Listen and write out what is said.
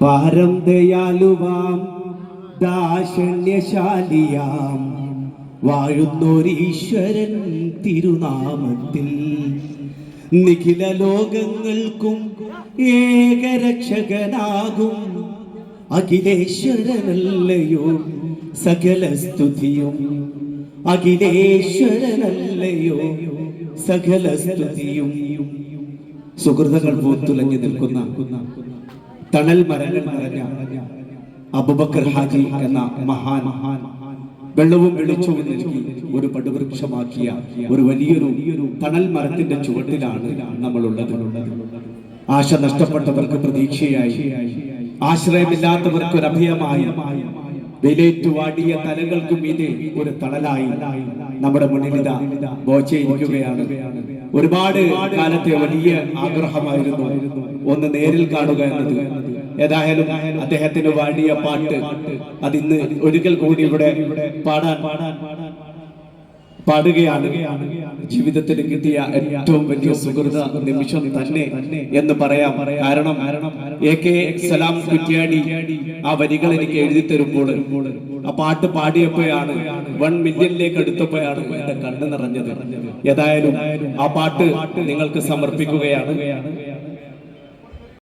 പാരം ദയാലുവാം ദാശണ്യശാലിയാം വാഴുന്നൊരീശ്വരൻ തിരുനാമത്തിൽ നിഖില ലോകങ്ങൾക്കും ഏകരക്ഷകനാകും. അഖിലേശ്വരനല്ലയോ സകല സ്തുതിയും അഖിലേശ്വരനല്ലയോ സകല സ്തുതിയും സുഹൃതങ്ങൾ പൂത്തുലഞ്ഞു നിൽക്കുന്ന തണൽ മരങ്ങൾ നിറഞ്ഞ അബുബക്കർ ഹാജി എന്ന മഹാൻ വെള്ളവും വെളിച്ചവും നൽകി ഒരു പടുവൃക്ഷമാക്കിയ ഒരു വലിയൊരു തണൽ മരത്തിന്റെ ചുവട്ടിലാണ് നമ്മളുള്ളത്. ആശ നഷ്ടപ്പെട്ടവർക്ക് പ്രതീക്ഷയായി ആശ്രയമില്ലാത്തവർക്ക് ഒരു അഭയമായി വിലയേറ്റുവാടിയ തലകൾക്ക് മീതെ ഒരു തണലായി നമ്മുടെ മുന്നിൽ ബോച്ചയിരിക്കുകയാണ്. ഒരുപാട് കാലത്തെ വലിയ ആഗ്രഹമായിരുന്നു. ഒന്ന് നേരിൽ കാണുക എന്നത്. ഏതായാലും അദ്ദേഹത്തിന് വാടിയ പാട്ട് അതിന്ന് ഒരിക്കൽ കൂടി ഇവിടെ പാടാൻ പാടുകയാണ്. ജീവിതത്തിൽ കിട്ടിയ ഏറ്റവും വലിയ സുഹൃത നിമിഷം തന്നെ എന്ന് പറയാം. കാരണം എ കെ സലാം കുറ്റ്യാടി ആ വരികൾ എനിക്ക് എഴുതി തരുമ്പോൾ ആ പാട്ട് പാടിയപ്പോഴാണ് വൺ മില്യണിലേക്ക് എടുത്തപ്പോഴാണ് എന്റെ കണ്ണ് നിറഞ്ഞത്. ഏതായാലും ആ പാട്ട് നിങ്ങൾക്ക് സമർപ്പിക്കുകയാണ്.